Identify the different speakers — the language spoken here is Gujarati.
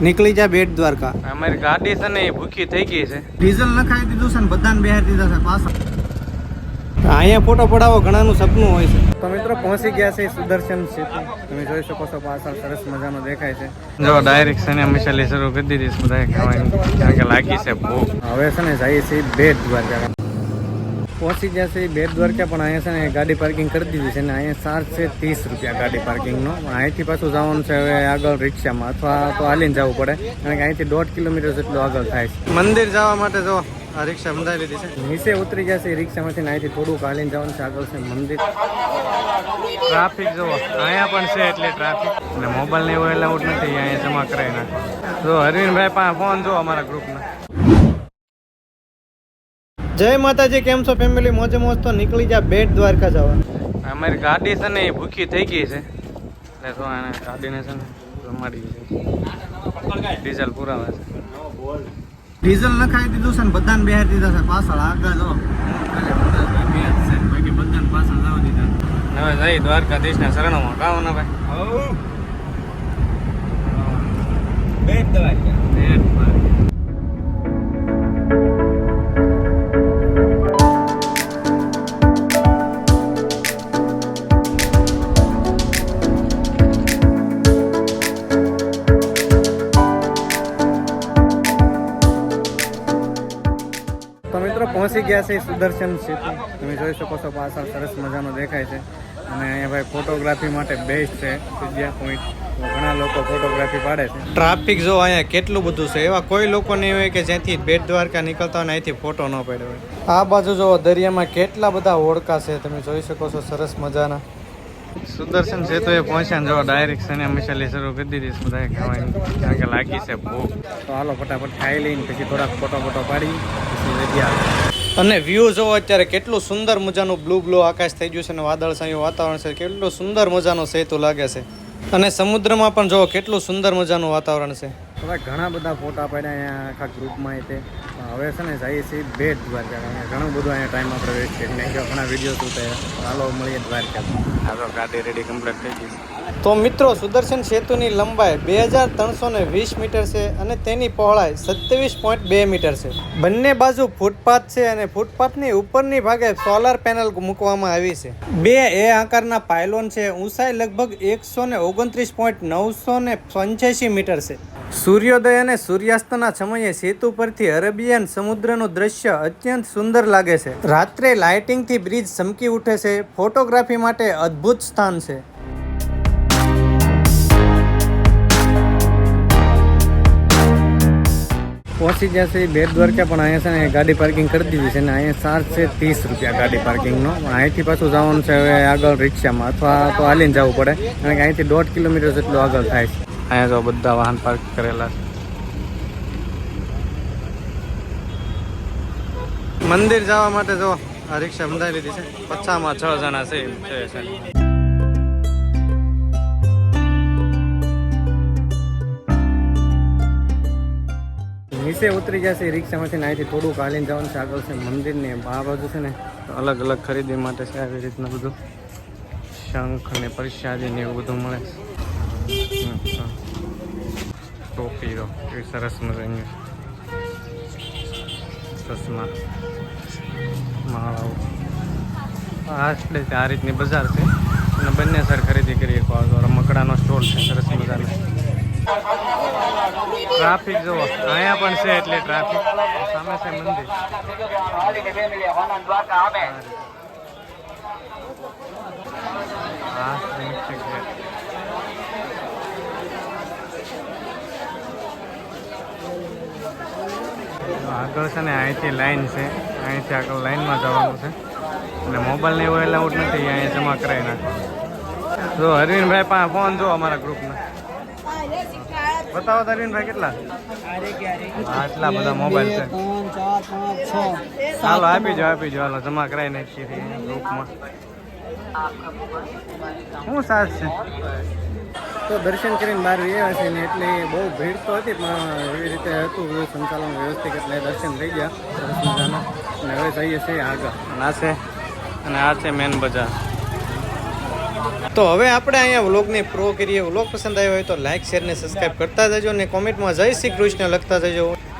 Speaker 1: નીકળી જા બેટ દ્વારકા.
Speaker 2: અમારી ગાડી છે ને એ ભૂખી થઈ ગઈ છે.
Speaker 1: ડીઝલ નખાઈ દીધું છે ને બધાને બેહાર દીધા છે પાછા. અહીંયા ફોટો પડાવો ઘણાનું સપનું હોય છે. તો મિત્રો પહોંચી ગયા છે સુદર્શન સેતુ. તમે જોઈ શકો છો પાછળ સરસ મજાનો દેખાય છે.
Speaker 2: જો ડાયરેક્ટ છે ને ચાલી શરૂ કરી દીધી છે. બધાએ ખાવાની. કારણ કે લાગી છે બહુ
Speaker 1: હવે છે ને જઈએ છીએ બેટ દ્વારકા. પહોંચી ગયા છે બેટ દ્વારકા પણ અહીંયા છે ને ગાડી પાર્કિંગ કરી દીધી છે ને અહીંયા ચાર્જ છે ત્રીસ રૂપિયા ગાડી પાર્કિંગનો અહીંથી પાછું જવાનું છે હવે આગળ રિક્ષામાં અથવા તો હાલીને જવું પડે કારણ કે અહીંથી દોઢ કિલોમીટર જેટલું આગળ થાય છે. મંદિર જવા માટે જો આ રિક્ષા બંધાવી લીધી છે. નીચે ઉતરી છે રિક્ષામાંથી અહીંથી થોડુંક હાલીને જવાનું છે આગળ છે મંદિર.
Speaker 2: ટ્રાફિક જુઓ અહીંયા પણ છે એટલે ટ્રાફિક અને મોબાઈલ ને એવું એલાઉડ નથી અહીંયા જમા કરાય ના જો હરવિનભાઈ પાસે ફોન જો અમારા ગ્રુપના
Speaker 1: જય માતાજી કેમ છો ફેમિલી મોજે મોજ તો નીકળી જા બેટ દ્વારકા જવા
Speaker 2: અમારી ગાડી છે ને એ ભૂખી થઈ ગઈ છે. એટલે તો એને ગાડીને છે ને રમાડી છે. ડીઝલ પુરાવે છે.
Speaker 1: ડીઝલ નખાઈ દીધું છે ને બધાને બેહાર દીધા છે. પાછળ આગળ જો. બાકી બધાને પાછળ જવા દીધા.
Speaker 2: હવે જઈ દ્વારકાધીશના શરણોમાં. કાવ ને ભાઈ.
Speaker 1: બેટ દ્વારકા. તો મિત્રો પહોંચી ગયા છે સુદર્શન સેતુ તમે જોઈ શકો છો પાછળ સરસ મજાનો દેખાય છે. અને અહીંયા ભાઈ ફોટોગ્રાફી માટે બેસ્ટ છે જગ્યા પોઈન્ટ ઘણા લોકો ફોટોગ્રાફી પાડે છે. ટ્રાફિક જો અહીંયા કેટલું બધું છે એવા કોઈ લોકો નહીં હોય કે જ્યાંથી બેટ દ્વારકા નીકળતા હોય અહીંથી ફોટો ન પડ્યો હોય. આ બાજુ જો દરિયામાં કેટલા બધા ઓળકા છે તમે જોઈ શકો છો સરસ મજાના.
Speaker 2: સુદર્શન સેતુ એ પહોંચ્યા ને જો ડાયરેક્ટ છે ને મસાલી શરૂ કરી દીધી છે બધાએ ખાવાની. કારણ કે લાગી છે ભૂખ.
Speaker 1: તો હાલો ફટાફટ ખાઈ લઈને પછી થોડાક ફોટો ફોટો પાડી, પછી જગ્યા અને વ્યૂ જોવો અત્યારે કેટલું સુંદર મજાનું બ્લુ બ્લુ આકાશ થઈ ગયું છે અને વાદળ સાયું વાતાવરણ છે. કેટલું સુંદર મજાનો સેતુ લાગે છે. અને સમુદ્રમાં પણ જોવો કેટલું સુંદર મજાનું વાતાવરણ છે. હવે ઘણા બધા ફોટા પાડ્યા અહીંયા આખા ગ્રુપમાં તે. હવે છે ને જઈએ છીએ બેટ દ્વારકા અહીંયા ઘણું બધું અહીંયા ટાઈમ આપણે વેસ્ટ કરી નાખ્યો. ઘણા વીડિયો શું થયા હાલો મળીએ દ્વારકા
Speaker 2: આ ગાડી રેડી કમ્પ્લીટ થઈ ગઈ.
Speaker 1: તો મિત્રો સુદર્શન સેતુની લંબાઈ બે હજાર ત્રણસો ને વીસ મીટર છે અને તેની પહોળાઈ સત્યાવીસ પોઈન્ટ બે મીટર છે. બંને બાજુ ફૂટપાથ છે અને ફૂટપાથની ઉપરની ભાગે સોલાર પેનલ મૂકવામાં આવી છે. બે એ આકારના પાયલોન છે. ઊંચાઈ લગભગ એકસો ને ઓગણત્રીસ પોઈન્ટ નવસો ને પંચ્યાસી મીટર છે. સૂર્યોદય અને સૂર્યાસ્તના સમયે સેતુ પરથી અરેબિયન સમુદ્રનું દ્રશ્ય અત્યંત સુંદર લાગે છે. રાત્રે લાઇટિંગથી બ્રિજ ચમકી ઉઠે છે. ફોટોગ્રાફી માટે અદ્ભુત સ્થાન છે. પહોંચી ગયા છે બેટ દ્વારકા, પણ અહીંયા છે ને ગાડી પાર્કિંગ કરી દીધી છે ને અહીંયા ચાર્જ છે ત્રીસ રૂપિયા ગાડી પાર્કિંગનો. પણ અહીંથી પાછું જવાનું છે હવે આગળ રિક્ષામાં અથવા તો હાલીને જવું પડે. કારણ કે અહીંથી દોઢ કિલોમીટર જેટલું આગળ થાય છે.
Speaker 2: અહીંયા જો બધા વાહન પાર્ક કરેલા છે.
Speaker 1: મંદિર જવા માટે જો,
Speaker 2: આ રિક્ષા બંધાઈ લીધી છે. પચ્છામાં છ જણા છે
Speaker 1: નીચે ઉતરી છે રિક્ષામાંથી અહીંથી થોડુંક હાલીને જવાનું છે. આગળ છે મંદિર ને આ બાજુ છે ને
Speaker 2: અલગ અલગ ખરીદી માટે છે, આવી રીતના બધું. શંખ ને પ્રસાદી ને એવું બધું મળે છે. ટોપીઓ એવી સરસ મજાની ચશ્મા માળાઓ આ એટલે આ રીતની બજાર છે અને બંને સર ખરીદી કરી શકો જો રમકડાનો સ્ટોલ છે સરસ મજાનો ટ્રાફિક જુઓ અહીંયા પણ છે એટલે ટ્રાફિક સામે છે મંદિર હા છે ગેટ આગળ છે ને અહીંથી લાઈન છે. અહીંથી આગળ લાઈનમાં જવાનું છે. અને મોબાઈલ ને એવું એલાઉડ નથી, અહીંયા જમા કરાવી નાખો. જો હરવિનભાઈ પાસે ફોન જો અમારા ગ્રુપના બતાવો તો અરવિંદભાઈ કેટલા? આટલા બધા મોબાઈલ છે. ચાલો આપી જાઓ આપી જાઓ હાલો, જમા કરાવી નાખીએ ગ્રુપમાં શું સાથ છે?
Speaker 1: તો દર્શન કરીને બહાર રહ્યા છે ને એટલે બહુ ભીડ તો હતી પણ એવી રીતે હતું બધું સંચાલન વ્યવસ્થિત એટલે દર્શન થઈ ગયા. સરસ મજાના. અને હવે જઈએ છીએ આગળ.
Speaker 2: અને આ છે અને આ છે મેન બજાર.
Speaker 1: તો હવે આપણે અહીંયા વ્લોગને પ્રો કરીએ. વ્લોગ પસંદ આવ્યો હોય તો લાઇક શેર ને સબસ્ક્રાઇબ કરતા જજો ને કોમેન્ટમાં જય શ્રી કૃષ્ણ લખતા જજો.